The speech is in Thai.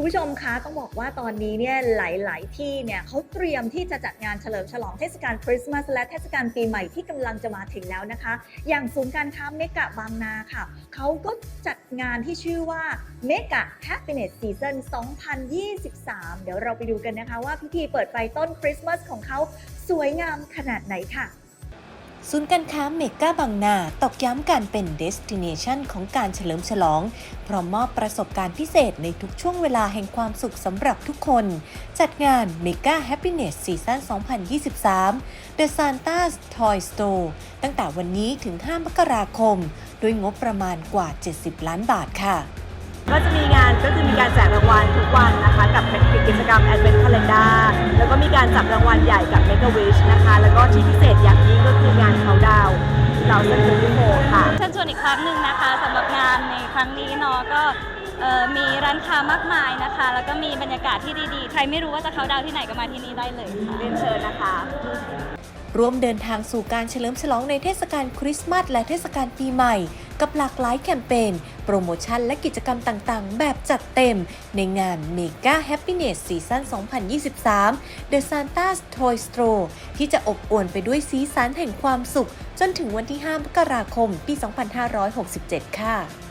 คุณผู้ชมคะต้องบอกว่าตอนนี้เนี่ยหลาย ๆ ที่เนี่ยเขาเตรียมที่จะจัดงานเฉลิมฉลองเทศกาลคริสต์มาสและเทศกาลปีใหม่ที่กำลังจะมาถึงแล้วนะคะ อย่างศูนย์การค้าเมกะบางนาค่ะเขาก็จัดงานที่ชื่อว่า Mega Happiness Season 2023 เดี๋ยวเราไปดูกันนะคะว่าพิธีเปิดไฟต้นคริสต์มาสของเขาสวยงามขนาดไหนค่ะ ศูนย์การค้าเมกาบางนาตอกย้ำการเป็นเดสติเนชันของการเฉลิมฉลอง พร้อมมอบประสบการณ์พิเศษในทุกช่วงเวลาแห่งความสุขสำหรับทุกคน จัดงาน Mega Happiness Season 2023 The Santa's Toy Store ตั้งแต่วันนี้ถึง 5 มกราคม ด้วยงบประมาณกว่า 70 ล้านบาทค่ะ ก็จะมีงานก็คือมีการแจกรางวัลทุกวันนะคะ กับกิจกรรม Advent แล้วก็มีการจับรางวัลใหญ่กับ Make a Wish นะคะ แล้วก็ที่พิเศษอย่างยิ่งก็คืองานเขาดาวเราเซนต์ยูโฟค่ะเชิญชวนอีกครั้งหนึ่งนะคะสำหรับงานในครั้งนี้เนาะก็มีร้านค้ามากมายนะคะ แล้วก็มีบรรยากาศที่ดีๆ ใครไม่รู้ว่าจะเขาดาวที่ไหนก็มาที่นี่ได้เลยเรียนเชิญนะคะร่วมเดินทางสู่การเฉลิมฉลองในเทศกาลคริสต์มาสและเทศกาลปีใหม่ กับหลากหลายแคมเปญโปรโมชั่นและกิจกรรมต่างๆ แบบจัดเต็ม ในงาน Mega Happiness Season 2023 The Santa's Toy Store ที่จะอบอวลไปด้วยสีสันแห่งความสุข จนถึงวันที่5มกราคม ปี 2567 ค่ะ